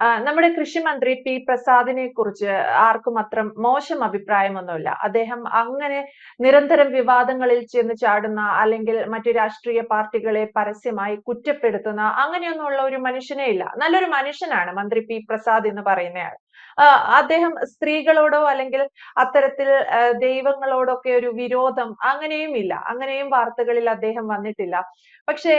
നമ്മുടെ കൃഷി മന്ത്രി പി പ്രസാദിനെ കുറിച്ച് ആർക്കും അത്ര മോശം അഭിപ്രായമൊന്നുമില്ല. അദ്ദേഹം അങ്ങനെ നിരന്തരം വിവാദങ്ങളിൽ ചെന്ന് ചാടുന്ന അല്ലെങ്കിൽ മറ്റു രാഷ്ട്രീയ പാർട്ടികളെ പരസ്യമായി കുറ്റപ്പെടുത്തുന്ന അങ്ങനെയൊന്നുമുള്ള ഒരു മനുഷ്യനേ ഇല്ല. നല്ലൊരു മനുഷ്യനാണ് മന്ത്രി പി പ്രസാദ് എന്ന് പറയുന്നയാൾ. അദ്ദേഹം സ്ത്രീകളോടോ അല്ലെങ്കിൽ അത്തരത്തിൽ ദൈവങ്ങളോടൊക്കെ ഒരു വിരോധം അങ്ങനെയും ഇല്ല. അങ്ങനെയും വാർത്തകളിൽ അദ്ദേഹം വന്നിട്ടില്ല. പക്ഷേ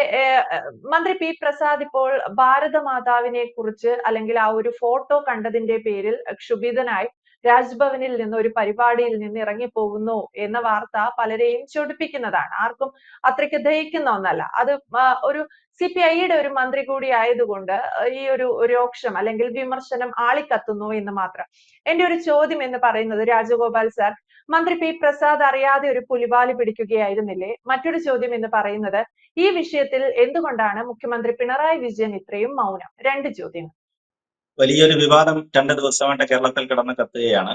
മന്ത്രി പി പ്രസാദ് ഇപ്പോൾ ഭാരതമാതാവിനെ കുറിച്ച് അല്ലെങ്കിൽ ആ ഒരു ഫോട്ടോ കണ്ടതിന്റെ പേരിൽ ക്ഷുഭിതനായി രാജ്ഭവനിൽ നിന്ന് ഒരു പരിപാടിയിൽ നിന്ന് ഇറങ്ങിപ്പോകുന്നു എന്ന വാർത്ത പലരെയും ചൊടിപ്പിക്കുന്നതാണ്. ആർക്കും അത്രയ്ക്ക് ദഹിക്കുന്ന ഒന്നല്ല. അത് ഒരു സി പി ഐയുടെ ഒരു മന്ത്രി കൂടി ആയതുകൊണ്ട് ഈ ഒരു രോക്ഷം അല്ലെങ്കിൽ വിമർശനം ആളിക്കത്തുന്നു എന്ന് മാത്രം. എന്റെ ഒരു ചോദ്യം എന്ന് പറയുന്നത് രാജഗോപാൽ സാർ മന്ത്രി പി പ്രസാദ് അറിയാതെ ഒരു പുലിവാലി പിടിക്കുകയായിരുന്നില്ലേ? മറ്റൊരു ചോദ്യം എന്ന് പറയുന്നത് ഈ വിഷയത്തിൽ എന്തുകൊണ്ടാണ് മുഖ്യമന്ത്രി പിണറായി വിജയൻ ഇത്രയും മൗനം? രണ്ട് ചോദ്യങ്ങൾ. വലിയൊരു വിവാദം രണ്ട് ദിവസമായിട്ട് കേരളത്തിൽ കിടന്ന് കത്തുകയാണ്.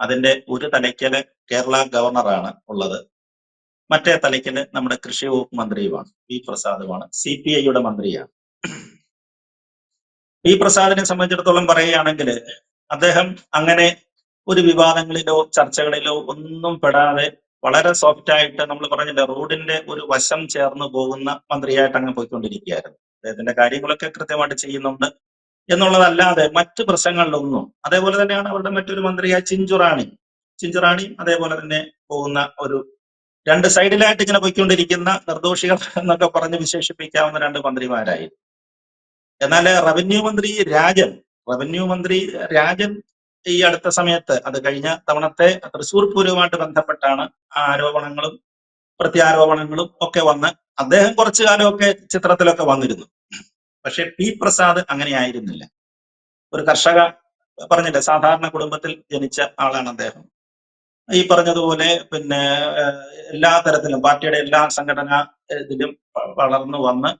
അതിന്റെ ഒരു തലയ്ക്കൽ കേരള ഗവർണറാണ് ഉള്ളത്. മറ്റേ തലയ്ക്കൽ നമ്മുടെ കൃഷി വകുപ്പ് മന്ത്രിയുമാണ്. പി പ്രസാദുമാണ്. സി പി ഐയുടെ മന്ത്രിയാണ്. പി പ്രസാദിനെ സംബന്ധിച്ചിടത്തോളം പറയുകയാണെങ്കിൽ അദ്ദേഹം അങ്ങനെ ഒരു വിവാദങ്ങളിലോ ചർച്ചകളിലോ ഒന്നും പെടാതെ വളരെ സോഫ്റ്റ് ആയിട്ട് നമ്മൾ പറഞ്ഞില്ല റോഡിന്റെ ഒരു വശം ചേർന്ന് പോകുന്ന മന്ത്രിയായിട്ട് അങ്ങ് പോയിക്കൊണ്ടിരിക്കുകയായിരുന്നു. അദ്ദേഹത്തിന്റെ കാര്യങ്ങളൊക്കെ കൃത്യമായിട്ട് ചെയ്യുന്നുണ്ട്. എന്നുള്ളതല്ലാതെ മറ്റ് പ്രശ്നങ്ങളിലൊന്നും. അതേപോലെ തന്നെയാണ് അവരുടെ മറ്റൊരു മന്ത്രിയായ ചിഞ്ചുറാണി ചിഞ്ചുറാണി അതേപോലെ തന്നെ പോകുന്ന ഒരു രണ്ട് സൈഡിലായിട്ട് ഇങ്ങനെ പോയിക്കൊണ്ടിരിക്കുന്ന നിർദോഷികൾ എന്നൊക്കെ പറഞ്ഞ് വിശേഷിപ്പിക്കാവുന്ന രണ്ട് മന്ത്രിമാരായി. എന്നാൽ റവന്യൂ മന്ത്രി രാജൻ റവന്യൂ മന്ത്രി രാജൻ ഈ അടുത്ത സമയത്ത് അത് കഴിഞ്ഞ തവണത്തെ തൃശൂർ പൂരവുമായിട്ട് ബന്ധപ്പെട്ടാണ് ആരോപണങ്ങളും പ്രത്യാരോപണങ്ങളും ഒക്കെ വന്ന് അദ്ദേഹം കുറച്ചു കാലമൊക്കെ ചിത്രത്തിലൊക്കെ വന്നിരുന്നു. പക്ഷെ പി പ്രസാദ് അങ്ങനെ ആയിരുന്നില്ല. ഒരു കർഷക പറഞ്ഞില്ലേ സാധാരണ കുടുംബത്തിൽ ജനിച്ച ആളാണ് അദ്ദേഹം. ഈ പറഞ്ഞതുപോലെ പിന്നെ എല്ലാ തരത്തിലും പാർട്ടിയുടെ എല്ലാ സംഘടനാ ഇതിലും വളർന്നു വന്ന്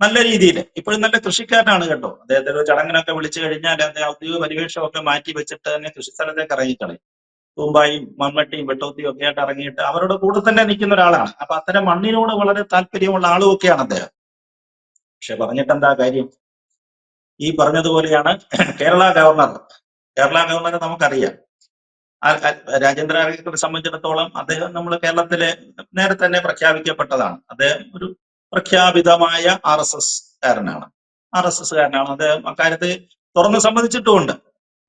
നല്ല രീതിയിൽ ഇപ്പോഴും നല്ല കൃഷിക്കാരനാണ് കേട്ടോ. അദ്ദേഹത്തെ ഒരു ചടങ്ങിനൊക്കെ വിളിച്ചു കഴിഞ്ഞാൽ അദ്ദേഹം ഔദ്യോഗിക പരിവേഷമൊക്കെ മാറ്റി വെച്ചിട്ട് തന്നെ കൃഷി സ്ഥലത്തേക്ക് ഇറങ്ങിക്കളയും. തൂമ്പായും മൺവെട്ടിയും വെട്ടോത്തിയും ഒക്കെ ആയിട്ട് ഇറങ്ങിയിട്ട് അവരുടെ കൂടെ തന്നെ നിൽക്കുന്ന ഒരാളാണ്. അപ്പൊ അത്തരം മണ്ണിനോട് വളരെ താല്പര്യമുള്ള ആളും ഒക്കെയാണ് അദ്ദേഹം. പക്ഷെ പറഞ്ഞിട്ട് എന്താ കാര്യം? ഈ പറഞ്ഞതുപോലെയാണ് കേരള ഗവർണർ. കേരള ഗവർണറെ നമുക്കറിയാം. രാജേന്ദ്ര ആർഗിയെ സംബന്ധിച്ചിടത്തോളം അദ്ദേഹം നമ്മൾ കേരളത്തിലെ നേരത്തെ തന്നെ പ്രഖ്യാപിക്കപ്പെട്ടതാണ്. അദ്ദേഹം ഒരു പ്രഖ്യാപിതമായ ആർ എസ് എസ് കാരനാണ്. ആർ എസ് എസ് കാരനാണ് അദ്ദേഹം അക്കാര്യത്തിൽ തുറന്ന് സംബന്ധിച്ചിട്ടുമുണ്ട്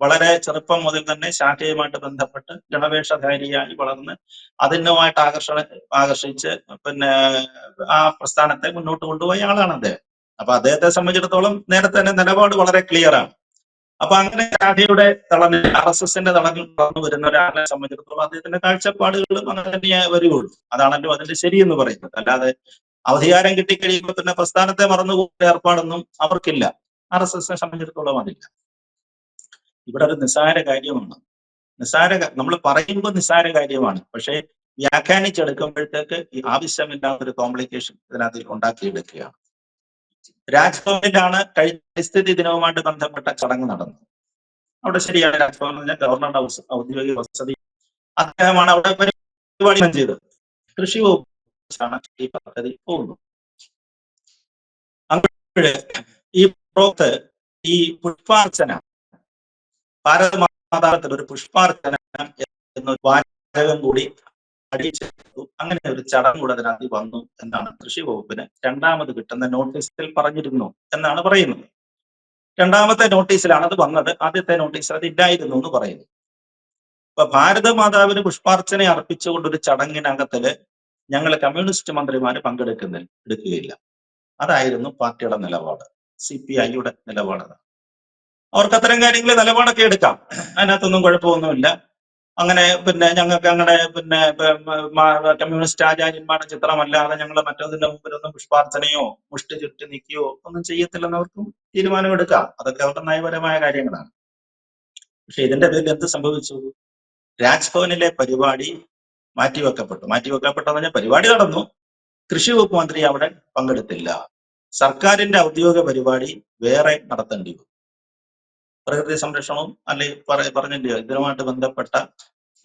വളരെ ചെറുപ്പം മുതൽ തന്നെ ശാഖയുമായിട്ട് ബന്ധപ്പെട്ട് ഗണവേഷധാരിയായി വളർന്ന് അതിനുമായിട്ട് ആകർഷണ ആകർഷിച്ച് പിന്നെ ആ പ്രസ്ഥാനത്തെ മുന്നോട്ട് കൊണ്ടുപോയ ആളാണ് അദ്ദേഹം. അപ്പൊ അദ്ദേഹത്തെ സംബന്ധിച്ചിടത്തോളം നേരത്തെ തന്നെ നിലപാട് വളരെ ക്ലിയർ ആണ്. അപ്പൊ അങ്ങനെ ശാഖയുടെ തളങ്ങൾ ആർ എസ് എസിന്റെ തളങ്ങൾ വളർന്നു വരുന്ന ഒരാളെ സംബന്ധിച്ചിടത്തോളം അദ്ദേഹത്തിന്റെ കാഴ്ചപ്പാടുകളും അങ്ങനെ തന്നെയേ വരികയുള്ളൂ. അതാണല്ലോ അതിന്റെ എന്ന് പറയുന്നത്. അല്ലാതെ അധികാരം കിട്ടിക്കഴിയുമ്പോൾ പിന്നെ പ്രസ്ഥാനത്തെ മറന്നുപോകുന്ന ഏർപ്പാടൊന്നും അവർക്കില്ല. ആർ എസ് എസിനെ സംബന്ധിച്ചിടത്തോളം അതില്ല. ഇവിടെ ഒരു നിസ്സാര കാര്യമാണ്. നിസ്സാര നമ്മൾ പറയുമ്പോൾ നിസ്സാര കാര്യമാണ്. പക്ഷേ വ്യാഖ്യാനിച്ചെടുക്കുമ്പോഴത്തേക്ക് ഈ ആവശ്യമില്ലാത്തൊരു കോംപ്ലിക്കേഷൻ ഇതിനകത്ത് ഉണ്ടാക്കിയെടുക്കുകയാണ്. രാജ്ഭവനിലാണ് കഴിഞ്ഞ പരിസ്ഥിതി ദിനവുമായിട്ട് ബന്ധപ്പെട്ട ചടങ്ങ് നടന്നത്. അവിടെ ശരിയാണ് രാജ്ഭവനിലെ ഗവർണറുടെ ഔദ്യോഗിക വസതി അദ്ദേഹമാണ് അവിടെ പരിപാടി ചെയ്തത്. കൃഷി വകുപ്പാണ് ഈ പദ്ധതി പോകുന്നത്. അങ്ങനെ ഈ പ്രോത്ത് ഈ പുഷ്പാർച്ചന ഭാരത ഭാരതമാതാവത്തിൽ ഒരു പുഷ്പാർച്ചന എന്നൊരു വാചകം കൂടി അടിച്ചെടുത്തു അങ്ങനെ ഒരു ചടങ്ങ് അതിനകത്ത് വന്നു എന്നാണ് കൃഷി വകുപ്പിന് രണ്ടാമത് കിട്ടുന്ന നോട്ടീസിൽ പറഞ്ഞിരുന്നു എന്നാണ് പറയുന്നത്. രണ്ടാമത്തെ നോട്ടീസിലാണ് അത് വന്നത്. ആദ്യത്തെ നോട്ടീസിൽ അത് ഇല്ലായിരുന്നു എന്ന് പറയുന്നു. അപ്പൊ ഭാരത മാതാവിന് പുഷ്പാർച്ചന അർപ്പിച്ചുകൊണ്ട് ഒരു ചടങ്ങിനകത്തിൽ ഞങ്ങൾ കമ്മ്യൂണിസ്റ്റ് മന്ത്രിമാര് പങ്കെടുക്കുന്നില്ല എടുക്കുകയില്ല. അതായിരുന്നു പാർട്ടിയുടെ നിലപാട്. സി പി ഐയുടെ നിലപാട് അവർക്ക് അത്തരം കാര്യങ്ങളിൽ നിലപാടൊക്കെ എടുക്കാം. അതിനകത്തൊന്നും കുഴപ്പമൊന്നുമില്ല. അങ്ങനെ പിന്നെ ഞങ്ങൾക്ക് അങ്ങനെ പിന്നെ കമ്മ്യൂണിസ്റ്റ് ആചാര്യന്മാരുടെ ചിത്രമല്ലാതെ ഞങ്ങൾ മറ്റൊന്നിന്റെ മുമ്പിലൊന്നും പുഷ്പാർച്ചനയോ മുഷ്ടി ചുറ്റി നിൽക്കുകയോ ഒന്നും ചെയ്യത്തില്ലെന്ന് അവർക്കും തീരുമാനമെടുക്കാം. അതൊക്കെ അവരുടെ നയപരമായ കാര്യങ്ങളാണ്. പക്ഷെ ഇതിന്റെ പേരിൽ എന്ത് സംഭവിച്ചു? രാജ്ഭവനിലെ പരിപാടി മാറ്റിവെക്കപ്പെട്ടു. മാറ്റിവെക്കപ്പെട്ടെന്ന് പറഞ്ഞാൽ പരിപാടി നടന്നു. കൃഷി വകുപ്പ് മന്ത്രി അവിടെ പങ്കെടുത്തില്ല. സർക്കാരിന്റെ ഔദ്യോഗിക പരിപാടി വേറെ നടത്തേണ്ടി വന്നു. പ്രകൃതി സംരക്ഷണവും അല്ലെങ്കിൽ പറഞ്ഞില്ലയോ ഇതിനുമായിട്ട് ബന്ധപ്പെട്ട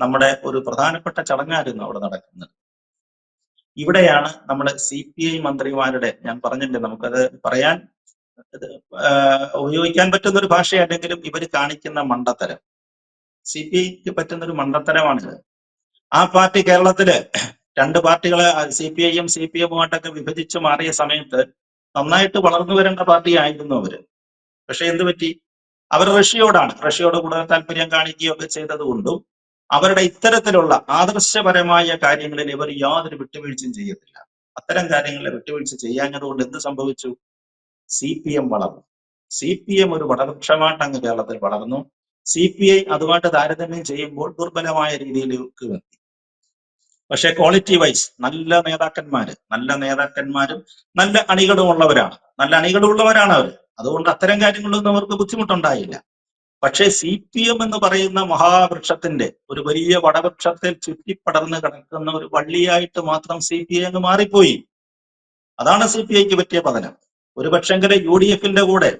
നമ്മുടെ ഒരു പ്രധാനപ്പെട്ട ചടങ്ങായിരുന്നു അവിടെ നടക്കുന്നത്. ഇവിടെയാണ് നമ്മുടെ സി പി ഐ മന്ത്രിമാരുടെ ഞാൻ പറഞ്ഞില്ലേ നമുക്കത് പറയാൻ ഉപയോഗിക്കാൻ പറ്റുന്ന ഒരു ഭാഷയല്ലെങ്കിലും ഇവർ കാണിക്കുന്ന മണ്ടത്തരം. സി പി ഐക്ക് പറ്റുന്ന ഒരു മണ്ടത്തരമാണിത്. ആ പാർട്ടി കേരളത്തിൽ രണ്ട് പാർട്ടികളെ സി പി ഐയും സി പി എമ്മുമായിട്ടൊക്കെ വിഭജിച്ചു മാറിയ സമയത്ത് നന്നായിട്ട് വളർന്നു വരേണ്ട പാർട്ടി ആയിരുന്നു അവർ. പക്ഷെ എന്ത് പറ്റി? അവർ റഷ്യയോടാണ്. റഷ്യയോട് കൂടുതൽ താല്പര്യം കാണിക്കുകയൊക്കെ ചെയ്തത് കൊണ്ടും അവരുടെ ഇത്തരത്തിലുള്ള ആദർശപരമായ കാര്യങ്ങളിൽ ഇവർ യാതൊരു വിട്ടുവീഴ്ചയും ചെയ്യത്തില്ല. അത്തരം കാര്യങ്ങളെ വിട്ടുവീഴ്ച ചെയ്യാഞ്ഞത് കൊണ്ട് എന്ത് സംഭവിച്ചു? സി പി എം വളർന്നു. സി പി എം ഒരു വടപക്ഷമായിട്ട് അങ്ങ് കേരളത്തിൽ വളർന്നു. സി പി ഐ അതുമായിട്ട് താരതമ്യം ചെയ്യുമ്പോൾ ദുർബലമായ രീതിയിലേക്ക് എത്തി. പക്ഷെ ക്വാളിറ്റി വൈസ് നല്ല നേതാക്കന്മാര് നല്ല നേതാക്കന്മാരും നല്ല അണികളും ഉള്ളവരാണ് നല്ല അണികളുള്ളവരാണ് അവർ അതുകൊണ്ട് അത്തരം കാര്യങ്ങളൊന്നും അവർക്ക് ബുദ്ധിമുട്ടുണ്ടായില്ല. പക്ഷേ സി പി എം എന്ന് പറയുന്ന മഹാവൃക്ഷത്തിന്റെ ഒരു വലിയ വടവൃക്ഷത്തിൽ ചുറ്റിപ്പടർന്ന് കിടക്കുന്ന ഒരു വള്ളിയായിട്ട് മാത്രം സി പി ഐ മാറിപ്പോയി. അതാണ് സി പി ഐക്ക് പറ്റിയ പതനം. ഒരു പക്ഷെങ്കിൽ യു ഡി എഫിന്റെ കൂടെ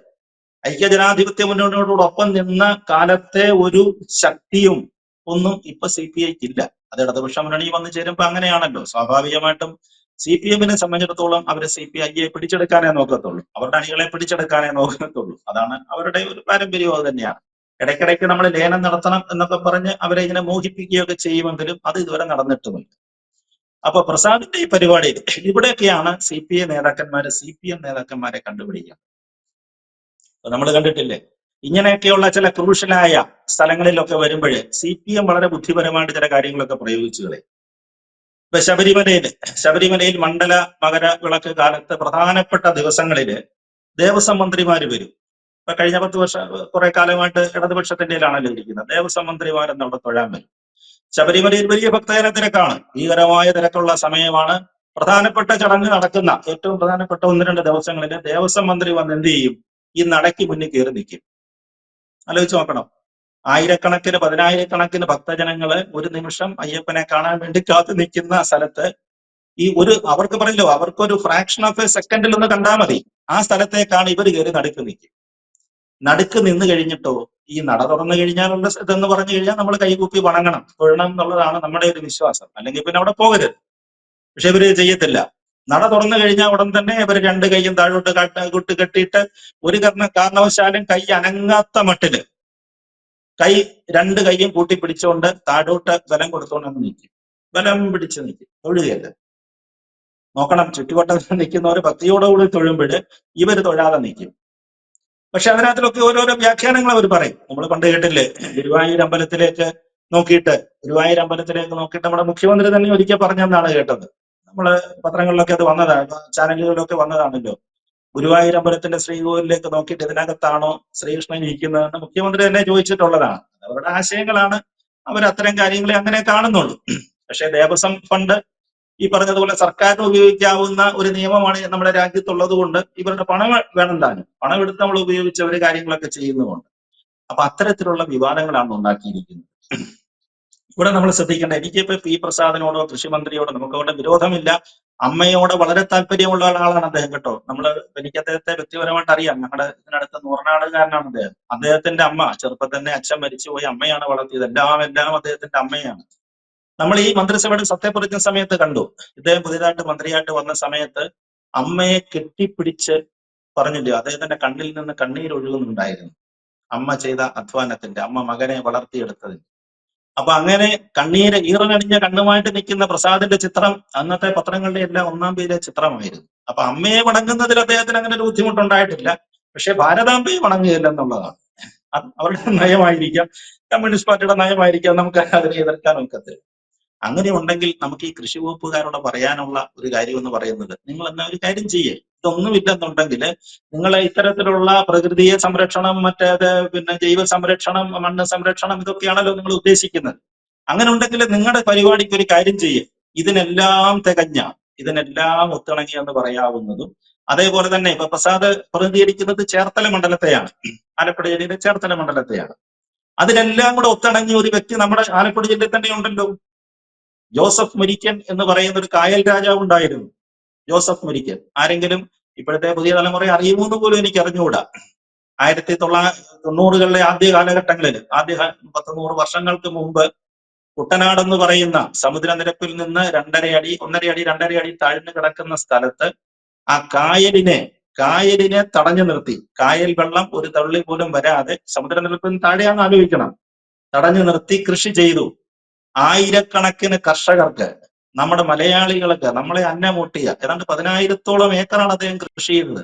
ഐക്യജനാധിപത്യ മുന്നണിയോടൊപ്പം നിന്ന കാലത്തെ ഒരു ശക്തിയും ഒന്നും ഇപ്പൊ സി പി ഐക്ക് ഇല്ല അത് ഇടതുപക്ഷ മുന്നണി വന്നു ചേരുമ്പോ അങ്ങനെയാണല്ലോ. സ്വാഭാവികമായിട്ടും സി പി എമ്മിനെ സംബന്ധിച്ചിടത്തോളം അവർ സി പി ഐയെ പിടിച്ചെടുക്കാനേ നോക്കത്തുള്ളൂ. അവരുടെ അണികളെ പിടിച്ചെടുക്കാനേ നോക്കത്തുള്ളൂ. അതാണ് അവരുടെ ഒരു പാരമ്പര്യം അത് തന്നെയാണ്. ഇടയ്ക്കിടയ്ക്ക് നമ്മൾ ലേനം നടത്തണം എന്നൊക്കെ പറഞ്ഞ് അവരെ ഇങ്ങനെ മോഹിപ്പിക്കുകയൊക്കെ ചെയ്യുമെങ്കിലും അത് ഇതുവരെ നടന്നിട്ടുമില്ല. അപ്പൊ പ്രസാദിന്റെ ഈ പരിപാടിയിൽ ഇവിടെയൊക്കെയാണ് സി പി ഐ നേതാക്കന്മാര് സി പി എം നേതാക്കന്മാരെ കണ്ടുപിടിക്കുന്നത് നമ്മൾ കണ്ടിട്ടില്ലേ? ഇങ്ങനെയൊക്കെയുള്ള ചില ക്രൂഷ്യലായ സ്ഥലങ്ങളിലൊക്കെ വരുമ്പോൾ സി പി എം വളരെ ബുദ്ധിപരമായിട്ട് ചില കാര്യങ്ങളൊക്കെ പ്രയോഗിച്ചു കളയും ഇപ്പൊ ശബരിമലയിൽ ശബരിമലയിൽ മണ്ഡല മകര വിളക്ക് കാലത്ത് പ്രധാനപ്പെട്ട ദിവസങ്ങളിൽ ദേവസ്വം മന്ത്രിമാര് വരും. ഇപ്പൊ കഴിഞ്ഞ പത്ത് വർഷം കുറെ കാലമായിട്ട് ഇടതുപക്ഷത്തിന്റെ ആണല്ലോ ഇരിക്കുന്നത്. ദേവസ്വം മന്ത്രിമാരെന്ന് അവിടെ തൊഴാൻ വരും. ശബരിമലയിൽ വലിയ ഭക്തജന തിരക്കാണ്. ഭീകരമായ തിരക്കുള്ള സമയമാണ്. പ്രധാനപ്പെട്ട ചടങ്ങ് നടക്കുന്ന ഏറ്റവും പ്രധാനപ്പെട്ട ഒന്ന് രണ്ട് ദിവസങ്ങളിൽ ദേവസ്വം മന്ത്രി വന്ന് എന്ത് ചെയ്യും? ഈ നടയ്ക്ക് മുന്നിൽ കയറി നിൽക്കും. ആലോചിച്ച് നോക്കണം. ആയിരക്കണക്കിന് പതിനായിരക്കണക്കിന് ഭക്തജനങ്ങൾ ഒരു നിമിഷം അയ്യപ്പനെ കാണാൻ വേണ്ടി കാത്തു നിൽക്കുന്ന സ്ഥലത്ത് ഈ ഒരു അവർക്ക് പറയല്ലോ അവർക്കൊരു ഫ്രാക്ഷൻ ഓഫ് എ സെക്കൻഡിൽ ഒന്ന് കണ്ടാൽ മതി. ആ സ്ഥലത്തേക്കാണ് ഇവർ കയറി നടുക്ക് നിൽക്കും. നടുക്ക് നിന്ന് കഴിഞ്ഞിട്ടോ ഈ നട തുറന്നു കഴിഞ്ഞാലുള്ള ഇതെന്ന് പറഞ്ഞു കഴിഞ്ഞാൽ നമ്മൾ കൈകൂപ്പി വണങ്ങണം. തൊഴണം എന്നുള്ളതാണ് നമ്മുടെ ഒരു വിശ്വാസം. അല്ലെങ്കിൽ പിന്നെ അവിടെ പോകരുത്. പക്ഷെ ഇവർ ചെയ്യത്തില്ല. നട തുറന്നു കഴിഞ്ഞാൽ ഉടൻ തന്നെ ഇവർ രണ്ട് കൈയും താഴോട്ട് കാട്ട് കൂട്ട് കെട്ടിയിട്ട് ഒരു കർണ കാരണവശാലും കൈ അനങ്ങാത്ത മട്ടിൽ കൈ രണ്ട് കൈയും കൂട്ടി പിടിച്ചുകൊണ്ട് താഴോട്ട് ബലം കൊടുത്തുകൊണ്ട് നിൽക്കും ബലം പിടിച്ച് നിൽക്കും തൊഴുകയല്ല? നോക്കണം ചുറ്റുവട്ടത്തിൽ നിൽക്കുന്നവർ ഭക്തിയോടുകൂടി തൊഴുമ്പോൾ ഇവർ തൊഴാതെ നിൽക്കും പക്ഷെ അതിനകത്തിലൊക്കെ ഓരോരോ വ്യാഖ്യാനങ്ങൾ അവർ പറയും. നമ്മൾ പണ്ട് കേട്ടില്ലേ ഗുരുവായൂർ അമ്പലത്തിലേക്ക് നോക്കിയിട്ട് ഗുരുവായൂർ അമ്പലത്തിലേക്ക് നോക്കിയിട്ട് നമ്മുടെ മുഖ്യമന്ത്രി തന്നെ ഒരിക്കൽ പറഞ്ഞെന്നാണ് കേട്ടത്. നമ്മൾ പത്രങ്ങളിലൊക്കെ അത് വന്നതാണ് ചാനലുകളിലൊക്കെ വന്നതാണല്ലോ. ഗുരുവായൂർ അമ്പലത്തിന്റെ ശ്രീകോവിലേക്ക് നോക്കിയിട്ട് ഇതിനകത്താണോ ശ്രീകൃഷ്ണൻ ഇരിക്കുന്നതെന്ന് മുഖ്യമന്ത്രി തന്നെ ചോദിച്ചിട്ടുള്ളതാണ്. അവരുടെ ആശയങ്ങളാണ്. അവർ അത്തരം കാര്യങ്ങളെ അങ്ങനെ കാണുന്നുള്ളൂ. പക്ഷെ ദേവസ്വം ഫണ്ട് ഈ പറഞ്ഞതുപോലെ സർക്കാരിന് ഉപയോഗിക്കാവുന്ന ഒരു നിയമമാണ് നമ്മുടെ രാജ്യത്തുള്ളത് കൊണ്ട് ഇവരുടെ പണം വേണം താനും. പണം എടുത്ത് നമ്മൾ ഉപയോഗിച്ച് അവർ കാര്യങ്ങളൊക്കെ ചെയ്യുന്നതുകൊണ്ട്. അപ്പൊ അത്തരത്തിലുള്ള വിവാദങ്ങളാണ് ഉണ്ടാക്കിയിരിക്കുന്നത്. ഇവിടെ നമ്മൾ ശ്രദ്ധിക്കേണ്ട എനിക്കിപ്പോ പി പ്രസാദിനോടോ കൃഷിമന്ത്രിയോടോ നമുക്ക് അവിടെ വിരോധമില്ല. അമ്മയോട് വളരെ താല്പര്യമുള്ള ആളാണ് അദ്ദേഹം കേട്ടോ. നമ്മൾ എനിക്ക് അദ്ദേഹത്തെ വ്യക്തിപരമായിട്ട് അറിയാം. ഞങ്ങളുടെ ഇതിനടുത്ത് നൂറനാടുകാരനാണ് അദ്ദേഹം. അദ്ദേഹത്തിന്റെ അമ്മ ചെറുപ്പത്തിൽ തന്നെ അച്ഛൻ മരിച്ചുപോയി അമ്മയാണ് വളർത്തിയത്. എല്ലാം എല്ലാം അദ്ദേഹത്തിന്റെ അമ്മയാണ്. നമ്മൾ ഈ മന്ത്രിസഭയുടെ സത്യപ്രതിജ്ഞ സമയത്ത് കണ്ടു. ഇദ്ദേഹം പുതിയതായിട്ട് മന്ത്രിയായിട്ട് വന്ന സമയത്ത് അമ്മയെ കെട്ടിപ്പിടിച്ച് പറഞ്ഞില്ലേ അദ്ദേഹത്തിന്റെ കണ്ണിൽ നിന്ന് കണ്ണീരൊഴുകുന്നുണ്ടായിരുന്നു. അമ്മ ചെയ്ത അധ്വാനത്തിന്റെ അമ്മ മകനെ വളർത്തിയെടുത്തതിന്. അപ്പൊ അങ്ങനെ കണ്ണീര് ഈറനടിഞ്ഞ കണ്ണുമായിട്ട് നിൽക്കുന്ന പ്രസാദിന്റെ ചിത്രം അന്നത്തെ പത്രങ്ങളുടെ എല്ലാം ഒന്നാം പേരിലെ ചിത്രമായിരുന്നു. അപ്പൊ അമ്മയെ വണങ്ങുന്നതിൽ അദ്ദേഹത്തിന് അങ്ങനെ ഒരു ബുദ്ധിമുട്ടുണ്ടായിട്ടില്ല. പക്ഷെ ഭാരതാംബയെ വണങ്ങുകയില്ല എന്നുള്ളതാണ് അത് അവരുടെ നയമായിരിക്കാം കമ്മ്യൂണിസ്റ്റ് പാർട്ടിയുടെ നയമായിരിക്കാം നമുക്ക് അതിനെ എതിർക്കാൻ ഒക്കത്തില്ല. അങ്ങനെ ഉണ്ടെങ്കിൽ നമുക്ക് ഈ കൃഷി വകുപ്പുകാരോട് പറയാനുള്ള ഒരു കാര്യം എന്ന് പറയുന്നത് നിങ്ങൾ എന്നാ ഒരു കാര്യം ചെയ്യേ. ഇതൊന്നുമില്ലെന്നുണ്ടെങ്കിൽ നിങ്ങൾ ഇത്തരത്തിലുള്ള പ്രകൃതിയെ സംരക്ഷണം മറ്റേത് പിന്നെ ജൈവ സംരക്ഷണം മണ്ണ് സംരക്ഷണം ഇതൊക്കെയാണല്ലോ നിങ്ങൾ ഉദ്ദേശിക്കുന്നത്. അങ്ങനെ ഉണ്ടെങ്കിൽ നിങ്ങളുടെ പരിപാടിക്ക് ഒരു കാര്യം ചെയ്യേ. ഇതിനെല്ലാം തികഞ്ഞ ഇതിനെല്ലാം ഒത്തിണങ്ങി എന്ന് പറയാവുന്നതും അതേപോലെ തന്നെ ഇപ്പൊ പ്രസാദ് പ്രതിനിധീകരിക്കുന്നത് ചേർത്തല മണ്ഡലത്തെയാണ്. ആലപ്പുഴ ജില്ലയിലെ ചേർത്തല മണ്ഡലത്തെയാണ്. അതിനെല്ലാം കൂടെ ഒത്തിണങ്ങിയ ഒരു വ്യക്തി നമ്മുടെ ആലപ്പുഴ ജില്ലയിൽ തന്നെ ഉണ്ടല്ലോ. ജോസഫ് മുരിക്കൻ എന്ന് പറയുന്ന ഒരു കായൽ രാജാവ് ഉണ്ടായിരുന്നു. ജോസഫ് മുരിക്കൽ ആരെങ്കിലും ഇപ്പോഴത്തെ പുതിയ തലമുറ അറിയുമോ എന്ന് പോലും എനിക്ക് അറിഞ്ഞുകൂടാ. ആയിരത്തി തൊള്ളായിരത്തി തൊണ്ണൂറുകളിലെ ആദ്യ കാലഘട്ടങ്ങളിൽ ആദ്യ പത്തുനൂറ് പത്ത് നൂറ് വർഷങ്ങൾക്ക് മുമ്പ് കുട്ടനാട് എന്ന് പറയുന്ന സമുദ്രനിരപ്പിൽ നിന്ന് രണ്ടര അടി ഒന്നര അടി രണ്ടര അടി താഴ്ന്നു കിടക്കുന്ന സ്ഥലത്ത് ആ കായലിനെ കായലിനെ തടഞ്ഞു നിർത്തി. കായൽ വെള്ളം ഒരു തള്ളി പോലും വരാതെ സമുദ്രനിരപ്പിന് താഴെയാണെന്ന് ആലോചിക്കണം. തടഞ്ഞു നിർത്തി കൃഷി ചെയ്തു. ആയിരക്കണക്കിന് കർഷകർക്ക് നമ്മുടെ മലയാളികളൊക്കെ നമ്മളെ അന്നമൂട്ടിയ ഏതാണ്ട് പതിനായിരത്തോളം ഏക്കറാണ് അദ്ദേഹം കൃഷി ചെയ്തത്.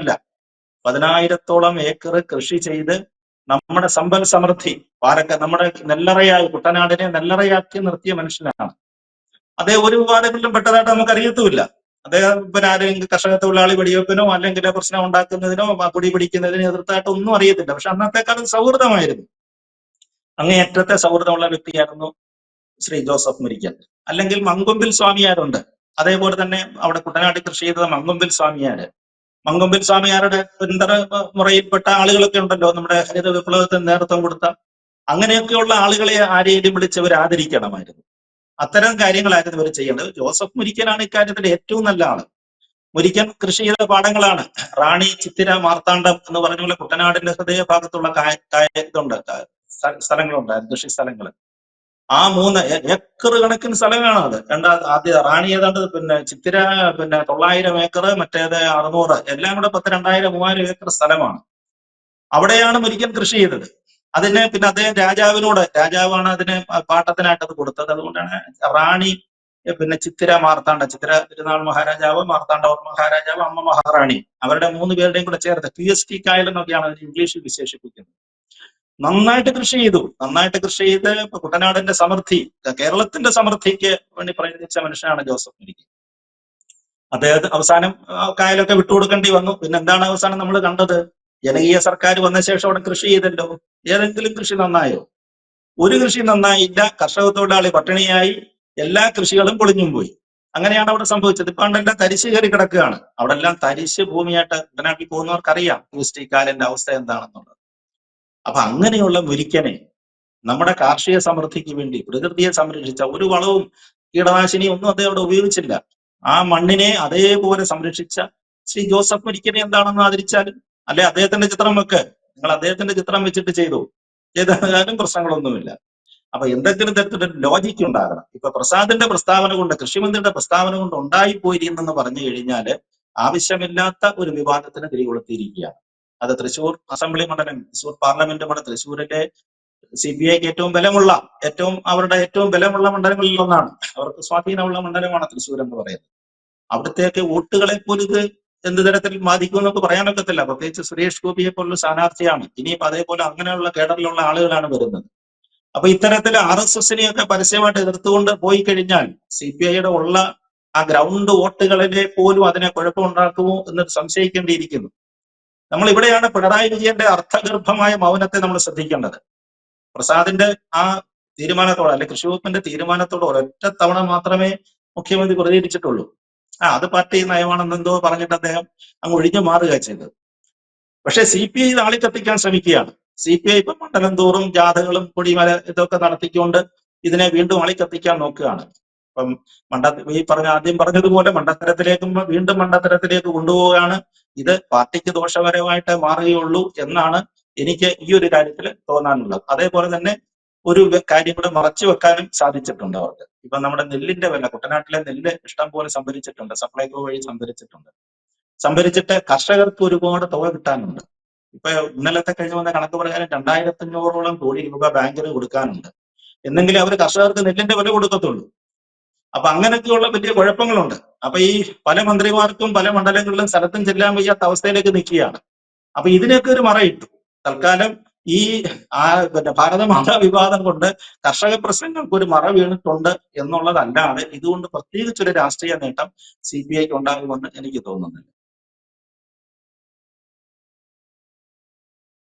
അല്ല പതിനായിരത്തോളം ഏക്കർ കൃഷി ചെയ്ത് നമ്മുടെ സമ്പൽ സമൃദ്ധി പാലക്ക നമ്മുടെ നെല്ലറയായി കുട്ടനാടിനെ നെല്ലറയാക്കി നിർത്തിയ മനുഷ്യനാണ്. അദ്ദേഹം ഒരു വിവാദങ്ങളിലും പെട്ടതായിട്ട് നമുക്ക് അറിയത്തുമില്ല അദ്ദേഹം പിന്നെ ആരെങ്കിലും കർഷക തൊഴിലാളി വെടിവെപ്പിനോ അല്ലെങ്കിൽ പ്രശ്നം ഉണ്ടാക്കുന്നതിനോ കുടി പിടിക്കുന്നതിനോ എതിർത്തായിട്ട് ഒന്നും അറിയത്തില്ല. പക്ഷെ അന്നത്തെ കാലം സൗഹൃദമായിരുന്നു. അങ്ങേയറ്റത്തെ സൗഹൃദമുള്ള വ്യക്തിയായിരുന്നു ശ്രീ ജോസഫ് മുരിക്കൽ. അല്ലെങ്കിൽ മങ്കൊമ്പിൽ സ്വാമിയാരുണ്ട്. അതേപോലെ തന്നെ അവിടെ കുട്ടനാട്ടിൽ കൃഷി ചെയ്തത് മങ്കൊമ്പിൽ സ്വാമിയാര്. മങ്കൊമ്പിൽ സ്വാമിയാരുടെ പിന്തറ മുറയിൽപ്പെട്ട ആളുകളൊക്കെ ഉണ്ടല്ലോ നമ്മുടെ ഹരിത വിപ്ലവത്തിന് നേതൃത്വം കൊടുത്ത. അങ്ങനെയൊക്കെയുള്ള ആളുകളെ ആരെയും വിളിച്ചവർ ആദരിക്കണമായിരുന്നു അത്തരം കാര്യങ്ങളായിരുന്നു ഇവർ ചെയ്യേണ്ടത്. ജോസഫ് മുരിക്കനാണ് ഇക്കാര്യത്തിൽ ഏറ്റവും നല്ല ആൾ. മുരിക്കൻ കൃഷി ചെയ്ത പാടങ്ങളാണ് റാണി ചിത്തിര മാർത്താണ്ഡം എന്ന് പറഞ്ഞ കുട്ടനാടിന്റെ ഹൃദയഭാഗത്തുള്ള കായ കായ ഇതുണ്ട്. സ്ഥലങ്ങളുണ്ടായിരുന്നു കൃഷി സ്ഥലങ്ങൾ ആ മൂന്ന് ഏക്കർ കണക്കിന് സ്ഥലമാണ് അത്. രണ്ടാ ആദ്യ റാണി ഏതാണ്ട് പിന്നെ ചിത്തിര പിന്നെ തൊള്ളായിരം ഏക്കർ മറ്റേത് അറുന്നൂറ് എല്ലാം കൂടെ പത്ത് രണ്ടായിരം മൂവായിരം ഏക്കർ സ്ഥലമാണ്. അവിടെയാണ് മുരിക്കൻ കൃഷി ചെയ്തത്. അതിന് പിന്നെ അദ്ദേഹം രാജാവിനോട് രാജാവാണ് അതിന് പാട്ടത്തിനായിട്ട് അത് കൊടുത്തത്. അതുകൊണ്ടാണ് റാണി പിന്നെ ചിത്തിര മാർത്താണ്ഡ ചിത്തിര തിരുനാൾ മഹാരാജാവ് മാർത്താണ്ഡ മഹാരാജാവ് അമ്മ മഹാറാണി. അവരുടെ മൂന്ന് പേരുടെയും കൂടെ ചേർത്ത് പി എസ് ടി കായൽ എന്നൊക്കെയാണ് അതിന് ഇംഗ്ലീഷിൽ വിശേഷിപ്പിക്കുന്നത്. നന്നായിട്ട് കൃഷി ചെയ്തു. നന്നായിട്ട് കൃഷി ചെയ്ത് ഇപ്പൊ കുട്ടനാടിന്റെ സമൃദ്ധി കേരളത്തിന്റെ സമൃദ്ധിക്ക് വേണ്ടി പ്രയത്നിച്ച മനുഷ്യനാണ് ജോസഫ് മുരിക്കൻ അദ്ദേഹത്തെ അവസാനം കായലൊക്കെ വിട്ടുകൊടുക്കേണ്ടി വന്നു. പിന്നെ എന്താണ് അവസാനം നമ്മൾ കണ്ടത്? ജനകീയ സർക്കാർ വന്ന ശേഷം അവിടെ കൃഷി ചെയ്തല്ലോ. ഏതെങ്കിലും കൃഷി നന്നായോ? ഒരു കൃഷി നന്നായില്ല. കർഷക തൊഴിലാളി പട്ടിണിയായി. എല്ലാ കൃഷികളും പൊളിഞ്ഞും പോയി. അങ്ങനെയാണ് അവിടെ സംഭവിച്ചത്. ഇപ്പൊ അവിടെല്ലാം തരിശ് കയറി കിടക്കുകയാണ്. അവിടെ എല്ലാം തരിശ് ഭൂമിയായിട്ട് കുട്ടനാട്ടിൽ പോകുന്നവർക്കറിയാം. ഈ കാലിന്റെ അവസ്ഥ എന്താണെന്നുള്ളത്. അപ്പൊ അങ്ങനെയുള്ള മുരിക്കനെ നമ്മുടെ കാർഷിക സമൃദ്ധിക്ക് വേണ്ടി പ്രകൃതിയെ സംരക്ഷിച്ച ഒരു വളവും കീടനാശിനി ഒന്നും അദ്ദേഹം അവിടെ ഉപയോഗിച്ചില്ല. ആ മണ്ണിനെ അതേപോലെ സംരക്ഷിച്ച ശ്രീ ജോസഫ് മുരിക്കനെ എന്താണെന്ന് ആദരിച്ചാലും അല്ലെ അദ്ദേഹത്തിന്റെ ചിത്രം വെക്ക് നിങ്ങൾ അദ്ദേഹത്തിന്റെ ചിത്രം വെച്ചിട്ട് ചെയ്തു. ചെയ്താലും പ്രശ്നങ്ങളൊന്നുമില്ല. അപ്പൊ എന്തെങ്കിലും തരത്തിലൊരു ലോജിക്ക് ഉണ്ടാകണം. ഇപ്പൊ പ്രസാദിന്റെ പ്രസ്താവന കൊണ്ട് കൃഷിമന്ത്രിയുടെ പ്രസ്താവന കൊണ്ട് ഉണ്ടായി പോയിരുന്നെന്ന് പറഞ്ഞു കഴിഞ്ഞാൽ ആവശ്യമില്ലാത്ത ഒരു വിവാദത്തിന് തിരികൊളുത്തിയിരിക്കുകയാണ് അത് തൃശൂർ അസംബ്ലി മണ്ഡലം തൃശൂർ പാർലമെന്റ് മണ്ഡലം തൃശൂരിലെ സി പി ഐക്ക് ഏറ്റവും ബലമുള്ള ഏറ്റവും അവരുടെ ഏറ്റവും ബലമുള്ള മണ്ഡലങ്ങളിൽ ഒന്നാണ്. അവർക്ക് സ്വാധീനമുള്ള മണ്ഡലമാണ് തൃശ്ശൂർ എന്ന് പറയുന്നത്. അവിടുത്തെയൊക്കെ വോട്ടുകളെ പോലും ഇത് എന്ത് തരത്തിൽ ബാധിക്കും എന്നൊക്കെ പറയാനൊക്കത്തില്ല. പ്രത്യേകിച്ച് സുരേഷ് ഗോപിയെ പോലുള്ള സ്ഥാനാർത്ഥിയാണ്. ഇനിയിപ്പോ അതേപോലെ അങ്ങനെയുള്ള കേഡറിലുള്ള ആളുകളാണ് വരുന്നത്. അപ്പൊ ഇത്തരത്തിൽ ആർ എസ് എസിനെയൊക്കെ പരസ്യമായിട്ട് എതിർത്തുകൊണ്ട് പോയി കഴിഞ്ഞാൽ സി പി ഐയുടെ ഉള്ള ആ ഗ്രൗണ്ട് വോട്ടുകളിലെ പോലും അതിനെ കുഴപ്പമുണ്ടാക്കുമോ എന്ന് സംശയിക്കേണ്ടിയിരിക്കുന്നു. നമ്മൾ ഇവിടെയാണ് പിണറായി വിജയന്റെ അർത്ഥഗർഭമായ മൗനത്തെ നമ്മൾ ശ്രദ്ധിക്കേണ്ടത്. പ്രസാദിന്റെ ആ തീരുമാനത്തോട് അല്ലെ കൃഷി വകുപ്പിന്റെ തീരുമാനത്തോട് ഒരൊറ്റ തവണ മാത്രമേ മുഖ്യമന്ത്രി പ്രതികരിച്ചിട്ടുള്ളൂ. ആ അത് പാർട്ടി നയമാണെന്നെന്തോ പറഞ്ഞിട്ട് അദ്ദേഹം അങ്ങ് ഒഴിഞ്ഞു മാറുക ചെയ്തത്. പക്ഷെ സി പി ഐ നാളെ കത്തിക്കാൻ ശ്രമിക്കുകയാണ്. സി പി ഐ ഇപ്പൊ മണ്ഡലം തോറും ജാഥകളും കൊടിമല ഇതൊക്കെ നടത്തിക്കൊണ്ട് ഇതിനെ വീണ്ടും ആളിക്കത്തിക്കാൻ നോക്കുകയാണ്. ഇപ്പം മണ്ഡ ഈ പറഞ്ഞ ആദ്യം പറഞ്ഞതുപോലെ മണ്ഡലത്തിലേക്കും വീണ്ടും മണ്ടത്തരത്തിലേക്ക് കൊണ്ടുപോവുകയാണ്. ഇത് പാർട്ടിക്ക് ദോഷകരമായിട്ട് മാറുകയുള്ളൂ എന്നാണ് എനിക്ക് ഈ ഒരു കാര്യത്തിൽ തോന്നാനുള്ളത്. അതേപോലെ തന്നെ ഒരു കാര്യം കൂടെ മറച്ചു വെക്കാനും സാധിച്ചിട്ടുണ്ട് അവർക്ക്. ഇപ്പൊ നമ്മുടെ നെല്ലിന്റെ വില കുട്ടനാട്ടിലെ നെല്ല് ഇഷ്ടം പോലെ സംഭരിച്ചിട്ടുണ്ട് സപ്ലൈകോ വഴി സംഭരിച്ചിട്ടുണ്ട്. സംഭരിച്ചിട്ട് കർഷകർക്ക് ഒരുപാട് തുക കിട്ടാനുണ്ട്. ഇപ്പൊ ഇന്നലത്തെ കഴിഞ്ഞ വന്ന കണക്ക് പ്രകാരം രണ്ടായിരത്തി അഞ്ഞൂറോളം കോടി രൂപ ബാങ്കിന് കൊടുക്കാനുണ്ട്. എന്നെങ്കിലും അവർ കർഷകർക്ക് നെല്ലിന്റെ വില കൊടുക്കത്തുള്ളൂ. അപ്പൊ അങ്ങനെയൊക്കെയുള്ള വലിയ കുഴപ്പങ്ങളുണ്ട്. അപ്പൊ ഈ പല മന്ത്രിമാർക്കും പല മണ്ഡലങ്ങളിലും സ്ഥലത്തും ചെല്ലാൻ വയ്യാത്ത അവസ്ഥയിലേക്ക് നിൽക്കുകയാണ്. അപ്പൊ ഇതിനൊക്കെ ഒരു മറയിട്ടു. തൽക്കാലം ഈ ആ പിന്നെ ഭാരതമാതാ വിവാദം കൊണ്ട് കർഷക പ്രശ്നങ്ങൾക്ക് ഒരു മറ വീണിട്ടുണ്ട് എന്നുള്ളതല്ലാതെ ഇതുകൊണ്ട് പ്രത്യേകിച്ചൊരു രാഷ്ട്രീയ നേട്ടം സി പി ഐക്ക് ഉണ്ടാകുമെന്ന് എനിക്ക് തോന്നുന്നില്ല.